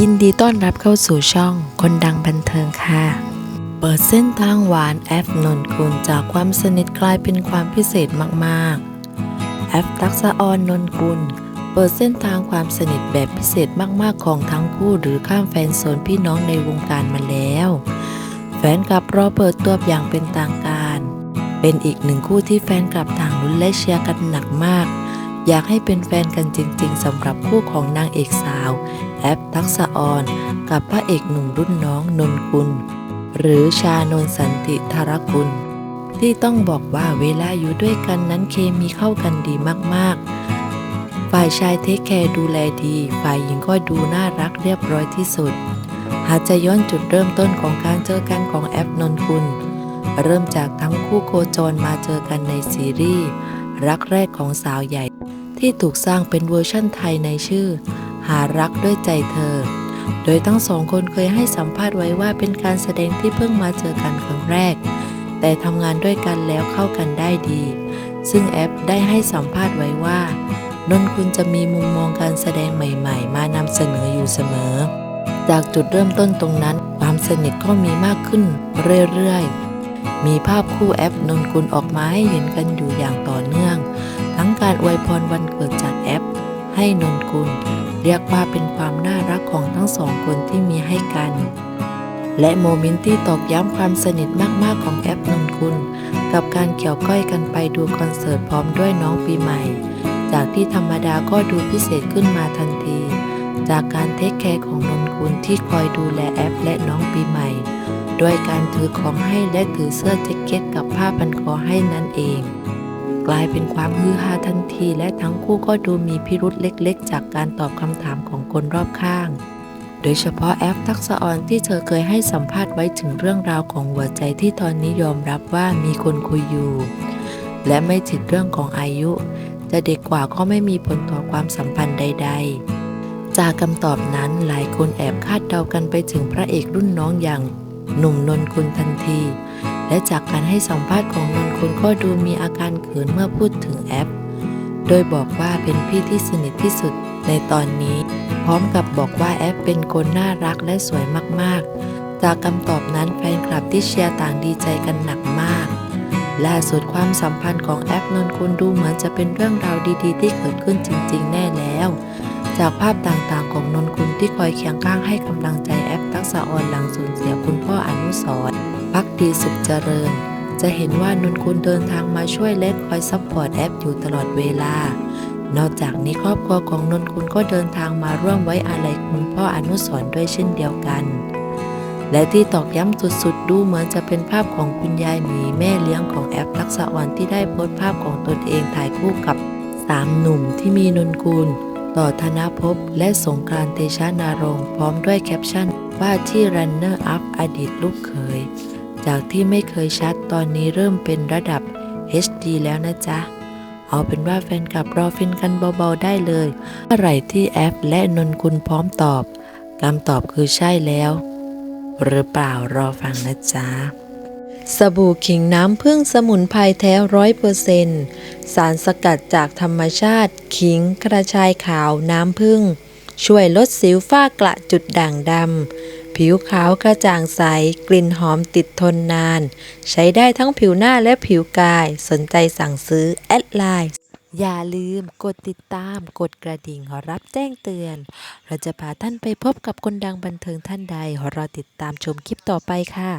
ยินดีต้อนรับเข้าสู่ช่องคนดังบันเทิงค่ะ เปิดเส้นทางหวานแอฟนนกุลจากความสนิทกลายเป็นความพิเศษมากๆแอฟตักษะออนนนกุลเปิดเส้นทางความสนิทแบบพิเศษมากๆของทั้งคู่หรือข้ามแฟนโซนพี่น้องในวงการมาแล้ว แฟนคลับรอเปิดตัวอย่างเป็นทางการ เป็นอีกหนึ่งคู่ที่แฟนคลับต่างลุ้นและเชียร์กันหนักมาก อยากให้เป็นแฟนกันจริงๆสำหรับคู่ของนางเอกสาว แอปทักษะออน กับพระเอกหนุ่มรุ่นน้องนนกุล หรือชานนสันติธารกุล ที่ต้องบอกว่าเวลาอยู่ด้วยกันนั้นเคมีเข้ากันดีมากๆ ฝ่ายชายเทคแคร์ดูแลดี ฝ่ายหญิงก็ดูน่ารักเรียบร้อยที่สุด หากจะย้อนจุดเริ่มต้นของการเจอกันของแอปนนกุล เริ่มจากทั้งคู่โคจรมาเจอกันในซีรีส์รักแรกของสาวใหญ่ ที่ถูกสร้างเป็นเวอร์ชั่นไทยในชื่อ หารักด้วยใจเธอ โดยทั้งสองคนเคยให้สัมภาษณ์ไว้ว่าเป็นการแสดงที่เพิ่งมาเจอกันครั้งแรก แต่ทำงานด้วยกันแล้วเข้ากันได้ดี ซึ่งแอปได้ให้สัมภาษณ์ไว้ว่านนคุณจะมีมุมมองการแสดงใหม่ๆ มานำเสนออยู่เสมอ จากจุดเริ่มต้นตรงนั้น ความสนิทก็มีมากขึ้นเรื่อยๆ มีภาพคู่แอปนนกุลออกมาให้เห็นกันอยู่อย่างต่อเนื่อง การอวยพรวันเกิดจากแอป ให้นนกุล เรียกว่าเป็นความน่ารักของทั้งสองคนที่มีให้กัน และโมเมนต์ที่ตอกย้ำความสนิทมากๆของแอปนนกุล กับการเกี่ยวก้อยกันไปดูคอนเสิร์ตพร้อมด้วยน้องปีใหม่ จากที่ธรรมดาก็ดูพิเศษขึ้นมาทันที จากการเทคแคร์ของนนกุลที่คอยดูแลแอปและน้องปีใหม่ด้วยการถือของให้และถือเสื้อแจ็คเก็ตกับผ้าพันคอให้นั่นเอง กลายเป็นความฮือฮาทันที และทั้งคู่ก็ดูมีพิรุษเล็กๆ จากการตอบคำถามของคนรอบข้าง โดยเฉพาะแอฟทักษออนที่เธอเคยให้สัมภาษณ์ไว้ถึงเรื่องราวของหัวใจที่ตอนนี้ยอมรับว่ามีคนคุยอยู่ และไม่ติดเรื่องของอายุ จะเด็กกว่าก็ไม่มีผลต่อความสัมพันธ์ใด ๆ จากคำตอบนั้นหลายคนแอบคาดเดากันไปถึงพระเอกรุ่นน้องอย่างหนุ่มนนกุลทันที และจากการให้สัมภาษณ์ของนนกุลก็ดูมีอาการเขินเมื่อพูดถึงแอป โดยบอกว่าเป็นพี่ที่สนิทที่สุดในตอนนี้ พร้อมกับบอกว่าแอปเป็นคนน่ารักและสวยมากๆ จากคำตอบนั้นแฟนคลับที่เชียร์ต่างดีใจกันหนักมาก ล่าสุดความสัมพันธ์ของแอปนนกุลดูเหมือนจะเป็นเรื่องราวดีๆ ที่เกิดขึ้นจริง ๆ แน่แล้ว จากภาพต่างๆ ของนนกุลที่คอยเคียงข้างให้กำลังใจแอปทักษะออนหลังสูญเสียคุณ สอนพักดีสุขเจริญ จะเห็นว่านนกุลเดินทางมาช่วยและคอยซัพพอร์ตแอปอยู่ตลอดเวลา นอกจากนี้ครอบครัวของนนกุลก็เดินทางมาร่วมไว้อาลัยคุณพ่ออนุสรณ์ด้วยเช่นเดียวกัน และที่ตอกย้ำสุดๆ ดูเหมือนจะเป็นภาพของคุณยายหมีแม่เลี้ยงของแอปทักษะออนที่ได้โพสต์ภาพของตนเองถ่ายคู่กับสามหนุ่มที่มีนนกุล ต่อธนภพและสงกรานต์เตชะนารมพร้อมด้วยแคปชั่น ว่าที่รันเนอร์อัพอดีตลูกเขย จากที่ไม่เคยชัดตอนนี้เริ่มเป็นระดับ HD แล้วนะจ๊ะ เอาเป็นว่าแฟนคลับรอฟินกันเบาๆได้เลยเมื่อไหร่ที่แอปและนนกุลพร้อมตอบคำตอบคือใช่แล้ว หรือเปล่ารอฟังนะจ๊ะ สบู่ขิงน้ำผึ้งสมุนไพรแท้ร้อยเปอร์เซนสารสกัดจากธรรมชาติ ขิงกระชายขาวน้ำผึ้งช่วยลดสิวฝ้ากระจุดด่างดำ ผิวขาวกระจ่างใส กลิ่นหอมติดทนนาน ใช้ได้ทั้งผิวหน้าและผิวกาย สนใจสั่งซื้อ แอดไลน์ อย่าลืมกดติดตาม กดกระดิ่งรับแจ้งเตือน เราจะพาท่านไปพบกับคนดังบันเทิงท่านใดรอติดตามชมคลิปต่อไปค่ะ